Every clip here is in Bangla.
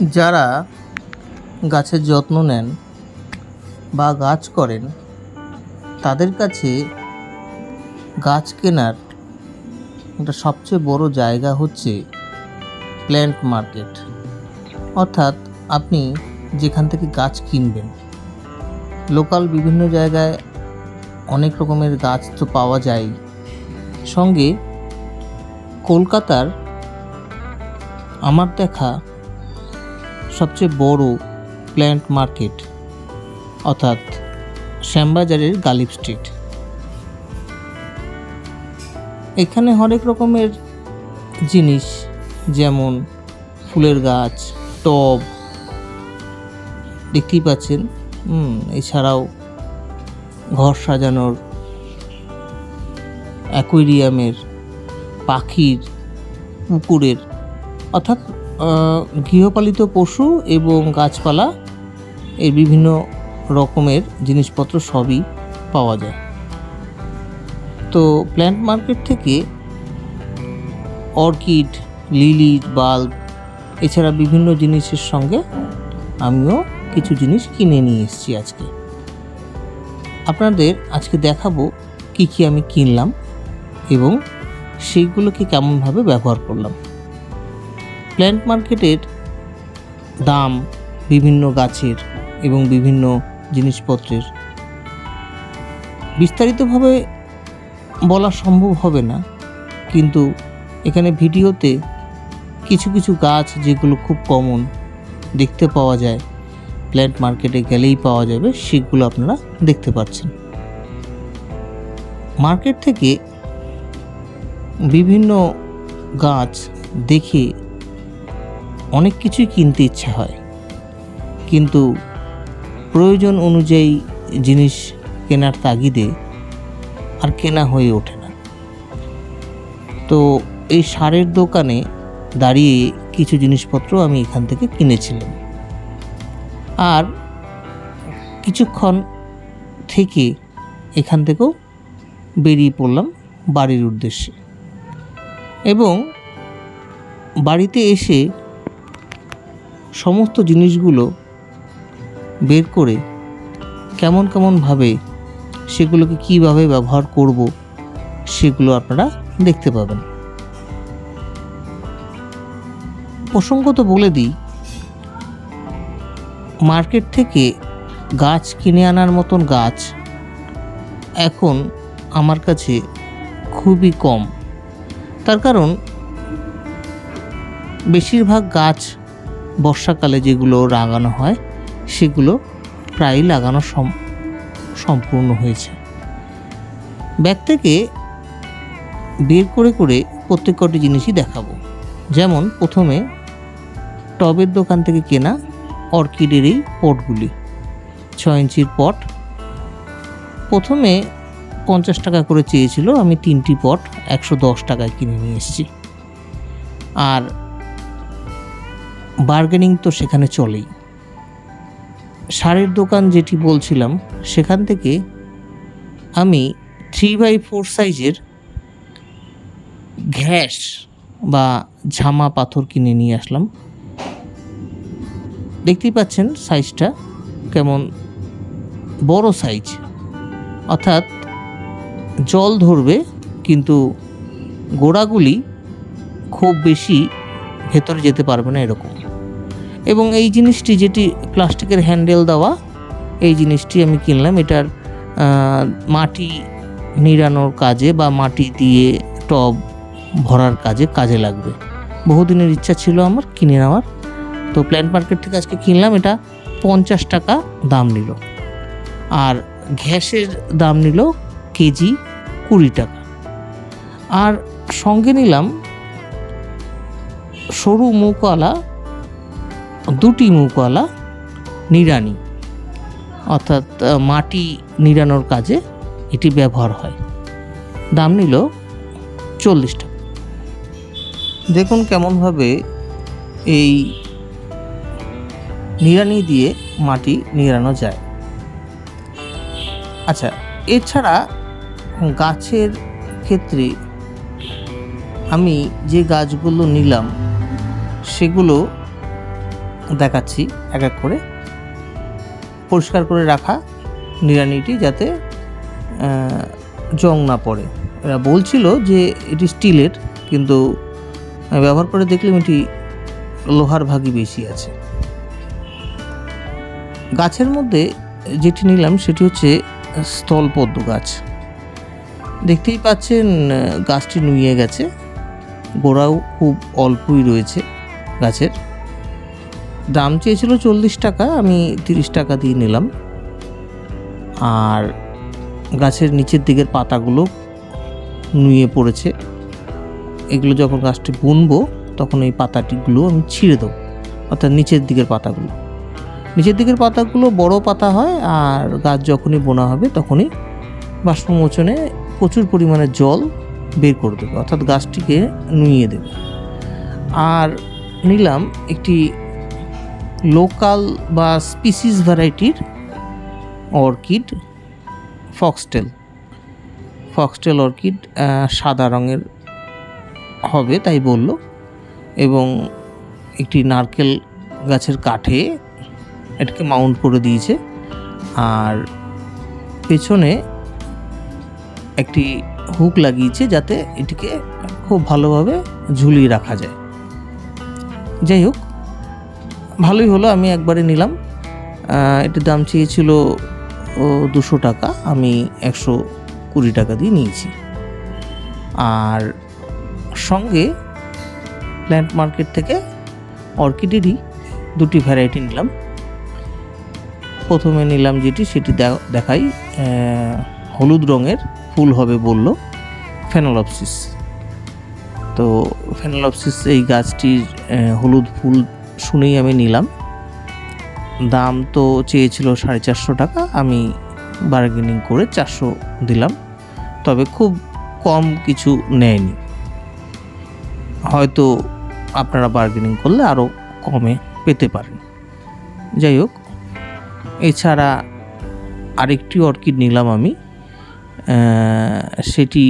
যারা গাছের যত্ন নেন বা গাছ করেন, তাদের কাছে গাছ কেনার একটা সবচেয়ে বড় জায়গা হচ্ছে প্ল্যান্ট মার্কেট অর্থাৎ আপনি যেখান থেকে গাছ কিনবেন। লোকাল বিভিন্ন জায়গায় অনেক রকমের গাছ তো পাওয়া যায়। সঙ্গে কলকাতার আমার দেখা সবচেয়ে বড় প্ল্যান্ট মার্কেট অর্থাৎ শ্যামবাজারের গালিব স্ট্রিট এখানে হরেক রকমের জিনিস, যেমন ফুলের গাছ, টব, দেখতেই পাচ্ছেন? এছাড়াও ঘর সাজানোর অ্যাকোয়ারিয়ামের পাখির পুকুরের, অর্থাৎ গৃহপালিত পশু এবং গাছপালা এর বিভিন্ন রকমের জিনিসপত্র সবই পাওয়া যায়। তো প্ল্যান্ট মার্কেট থেকে অর্কিড লিলি বাল্ব এছাড়া বিভিন্ন জিনিসের সঙ্গে আমিও কিছু জিনিস কিনে নিয়ে এসেছি আজকে। আপনাদের আজকে দেখাবো কি কি আমি কিনলাম এবং সেইগুলোকে কেমনভাবে ব্যবহার করলাম। প্ল্যান্ট মার্কেটের দাম বিভিন্ন গাছের এবং বিভিন্ন জিনিসপত্রের। বিস্তারিতভাবে বলা সম্ভব হবে না, কিন্তু এখানে ভিডিওতে কিছু কিছু গাছ যেগুলো খুব কমন দেখতে পাওয়া যায়, প্ল্যান্ট মার্কেটে গেলেই পাওয়া যাবে, সেগুলো আপনারা দেখতে পাচ্ছেন। মার্কেট থেকে বিভিন্ন গাছ দেখে অনেক কিছুই কিনতে ইচ্ছে হয়। কিন্তু প্রয়োজন অনুযায়ী জিনিস কেনার তাগিদে আর কেনা হয়ে ওঠে না। তো এই সারের দোকানে দাঁড়িয়ে কিছু জিনিসপত্র আমি এখান থেকে কিনেছিলাম। আর কিছুক্ষণ থেকে এখান থেকেও বেরিয়ে পড়লাম বাড়ির উদ্দেশ্যে। এবং বাড়িতে এসে সমস্ত জিনিসগুলো বের করে কেমন কেমনভাবে সেগুলোকে কীভাবে ব্যবহার করব, সেগুলো আপনারা দেখতে পাবেন। প্রসঙ্গত বলে দিই, মার্কেট থেকে গাছ কিনে আনার মতন গাছ এখন আমার কাছে খুবই কম। তার কারণ, বেশিরভাগ গাছ বর্ষাকালে যেগুলো লাগানো হয়, সেগুলো প্রায়ই লাগানো সম- সম্পূর্ণ হয়েছে। ব্যাগ থেকে বের করে করে প্রত্যেক কটি জিনিসই দেখাবো। যেমন, প্রথমে টবের দোকান থেকে কেনা অর্কিডের এই পটগুলি। ছয় ইঞ্চির পট। প্রথমে পঞ্চাশ টাকা করে চেয়েছিল, আমি তিনটি পট একশো দশ টাকায় কিনে নিয়ে এসেছি। আর বার্গেনিং তো সেখানে চলেই। সারের দোকান যেটি বলছিলাম, সেখান থেকে আমি থ্রি বাই ফোর সাইজের ঘ্যাস বা ঝামা পাথর কিনে নিয়ে আসলাম। দেখতেই পাচ্ছেন সাইজটা কেমন বড় সাইজ অর্থাৎ জল ধরবে, কিন্তু গোড়াগুলি খুব বেশি ভেতরে যেতে পারবে না এরকম। এবং এই জিনিসটি যেটি প্লাস্টিকের হ্যান্ডেল দেওয়া, এই জিনিসটি আমি কিনলাম। এটার মাটি নিড়ানোর কাজে বা মাটি দিয়ে টব ভরার কাজে কাজে লাগবে। বহুদিনের ইচ্ছা ছিল আমার কিনে নেওয়ার। তো প্ল্যান্ট মার্কেট থেকে আজকে কিনলাম, এটা পঞ্চাশ টাকা দাম নিল। আর গ্যাসের দাম নিল কেজি কুড়ি টাকা। আর সঙ্গে নিলাম সরু মুখওয়ালা দুটি মুখওয়ালা নিড়ানি, অর্থাৎ মাটি নিড়ানোর কাজে এটি ব্যবহার হয়। দাম নিল চল্লিশ টাকা। দেখুন কেমনভাবে এই নিড়ানি দিয়ে মাটি নিড়ানো যায়। আচ্ছা এছাড়া গাছের ক্ষেত্রে আমি যে গাছগুলো নিলাম, সেগুলো দেখাচ্ছি এক এক করে। পরিষ্কার করে রাখা নিড়ানিটি যাতে জং না পড়ে। এরা বলছিল যে এটি স্টিলের, কিন্তু ব্যবহার করে দেখলাম এটি লোহার ভাগই বেশি আছে। গাছের মধ্যে যেটি নিলাম সেটি হচ্ছে স্থলপদ্ম গাছ। দেখতেই পাচ্ছেন, গাছটি নুয়ে গেছে। গোড়াও খুব অল্পই রয়েছে গাছের। দাম চেয়েছিল চল্লিশ টাকা, আমি তিরিশ টাকা দিয়ে নিলাম। আর গাছের নিচের দিকের পাতাগুলো নুয়ে পড়েছে। এগুলো যখন গাছটি বুনবো, তখন এই পাতাটিগুলো আমি ছিঁড়ে দেবো, অর্থাৎ নিচের দিকের পাতাগুলো। নিচের দিকের পাতাগুলো বড় পাতা হয়, আর গাছ যখনই বোনা হবে, তখনই বাষ্পমোচনে প্রচুর পরিমাণে জল বের করে দেবে, অর্থাৎ গাছটিকে নুইয়ে দেবে। আর নিলাম একটি লোকাল বা স্পিসিস ভ্যারাইটির অর্কিড ফক্সটেল। ফক্সটেল অর্কিড সাদা রঙের হবে তাই বলল। এবং একটি নারকেল গাছের কাঠে এটাকে মাউন্ট করে দিয়েছে। আর পেছনে একটি হুক লাগিয়েছে যাতে এটিকে খুব ভালোভাবে ঝুলিয়ে রাখা যায়। যাই হোক ভালোই হলো, আমি একবারে নিলাম। এটির দাম চেয়েছিল দুশো টাকা, আমি একশো কুড়ি টাকা দিয়ে নিয়েছি। আর সঙ্গে প্ল্যান্ট মার্কেট থেকে অর্কিডেরই দুটি ভ্যারাইটি নিলাম। প্রথমে নিলাম যেটি, সেটি দেখাই হলুদ রঙের, ফুল হবে বলল ফেনোলপসিস তো ফেনোলপসিস এই গাছটির হলুদ ফুল শুনেই আমি নিলাম। দাম তো চেয়েছিল সাড়ে চারশো টাকা, আমি বার্গেনিং করে চারশো দিলাম। তবে খুব কম কিছু নেয়নি। হয়তো আপনারা বার্গেনিং করলে আরও কমে পেতে পারেন। যাই হোক, এছাড়া আরেকটি অর্কিড নিলাম আমি। সেটি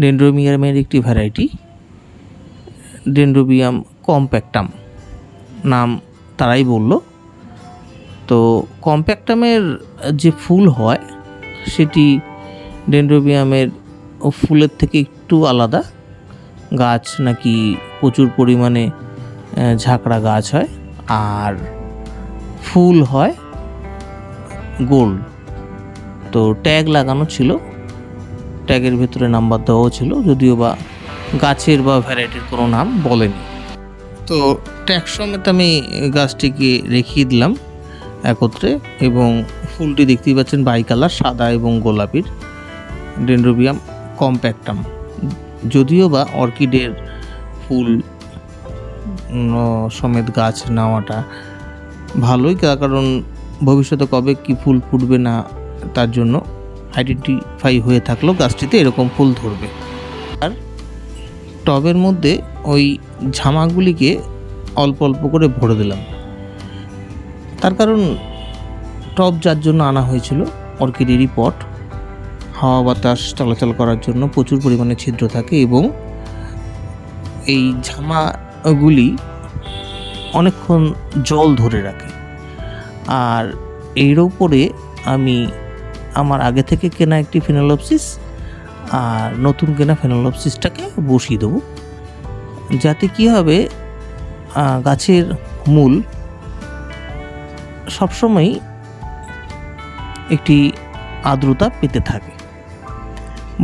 ডেন্ড্রোমিয়ামের একটি ভ্যারাইটি ডেন্ড্রোবিয়াম কম্প্যাক্টাম নাম তারাই বলল। তো কম্প্যাক্টামের যে ফুল হয়, সেটি ডেন্ড্রোবিয়ামের ফুলের থেকে একটু আলাদা। গাছ নাকি প্রচুর পরিমাণে ঝাঁকড়া গাছ হয়। আর ফুল হয় গোল। তো ট্যাগ লাগানো ছিল। ট্যাগের ভেতরে নাম্বার দেওয়াও ছিল, যদিও বা গাছের বা ভ্যারাইটির কোনো নাম বলেনি। তো ট্যাগ সমেত আমি গাছটিকে রেখিয়ে দিলাম একত্রে এবং ফুলটি দেখতেই পাচ্ছেন বাই কালার, সাদা এবং গোলাপির ডেন্ড্রোবিয়াম কম্প্যাক্টাম। যদিও বা অর্কিডের ফুল সমেত গাছ নেওয়াটা ভালোই কারণ ভবিষ্যতে কবে কি ফুল ফুটবে না তার জন্য আইডেন্টিফাই হয়ে থাকলেও গাছটিতে এরকম ফুল ধরবে। টবের মধ্যে ওই ঝামাগুলিকে অল্প অল্প করে ভরে দিলাম। তার কারণ টব যার জন্য আনা হয়েছিল, অর্কিডেরই পট, হাওয়া বাতাস চলাচল করার জন্য প্রচুর পরিমাণে ছিদ্র থাকে এবং এই ঝামাগুলি অনেকক্ষণ জল ধরে রাখে। আর এর উপরে আমি আমার আগে থেকে কেনা একটি ফেনোলপসিস আর নতুন কেনা ফেনোলপসিসটাকে বসিয়ে দেবো। যাতে কি হবে গাছের মূল সবসময় একটি আর্দ্রতা পেতে থাকে।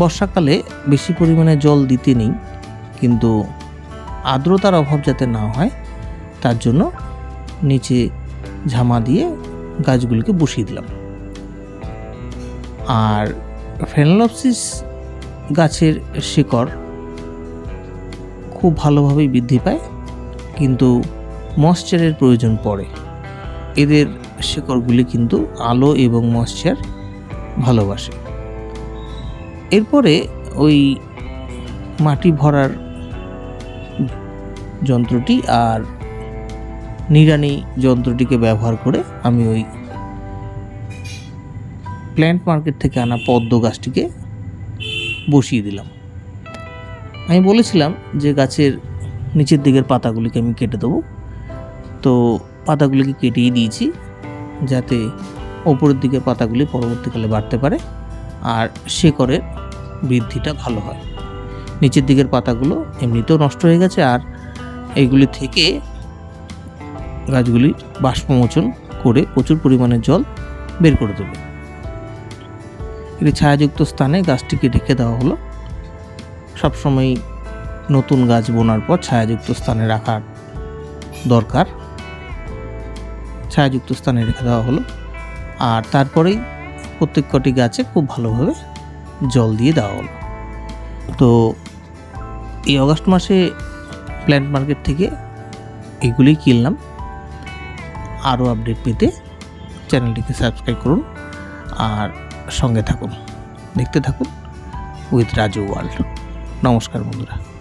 বর্ষাকালে বেশি পরিমাণে জল দিতে নেই, কিন্তু আর্দ্রতার অভাব যাতে না হয়, তার জন্য নিচে ঝামা দিয়ে গাছগুলিকে বসিয়ে দিলাম। আর ফেনোলপসিস গাছের শিকড় খুব ভালোভাবেই বৃদ্ধি পায়, কিন্তু ময়শ্চারের প্রয়োজন পড়ে। এদের শিকড়গুলি কিন্তু আলো এবং ময়শ্চার ভালোবাসে। এরপরে ওই মাটি ভরার যন্ত্রটি আর নিড়ানি যন্ত্রটিকে ব্যবহার করে আমি ওই প্ল্যান্ট মার্কেট থেকে আনা পদ্ম গাছটিকে বসিয়ে দিলাম। আমি বলেছিলাম যে গাছের নিচের দিকের পাতাগুলিকে আমি কেটে দেবো। তো পাতাগুলিকে কেটেই দিয়েছি যাতে ওপরের দিকের পাতাগুলি পরবর্তীকালে বাড়তে পারে আর শেকড়ের বৃদ্ধিটা ভালো হয়। নিচের দিকের পাতাগুলো এমনিতেও নষ্ট হয়ে গেছে আর এইগুলি থেকে গাছগুলি বাষ্পমোচন করে প্রচুর পরিমাণে জল বের করে দেবে। একটি ছায়াযুক্ত স্থানে গাছটিকে রেখে দেওয়া হলো। সবসময় নতুন গাছ বোনার পর ছায়াযুক্ত স্থানে রাখার দরকার। ছায়াযুক্ত স্থানে রেখে দেওয়া হলো। আর তারপরেই প্রত্যেক কটি গাছে খুব ভালোভাবে জল দিয়ে দেওয়া হলো। তো এই অগাস্ট মাসে প্ল্যান্ট মার্কেট থেকে এগুলি কিনলাম। আরও আপডেট পেতে চ্যানেলটিকে সাবস্ক্রাইব করুন। আর সঙ্গে থাকুন দেখতে থাকুন উইথ রাজু ওয়ার্ল্ড নমস্কার বন্ধুরা।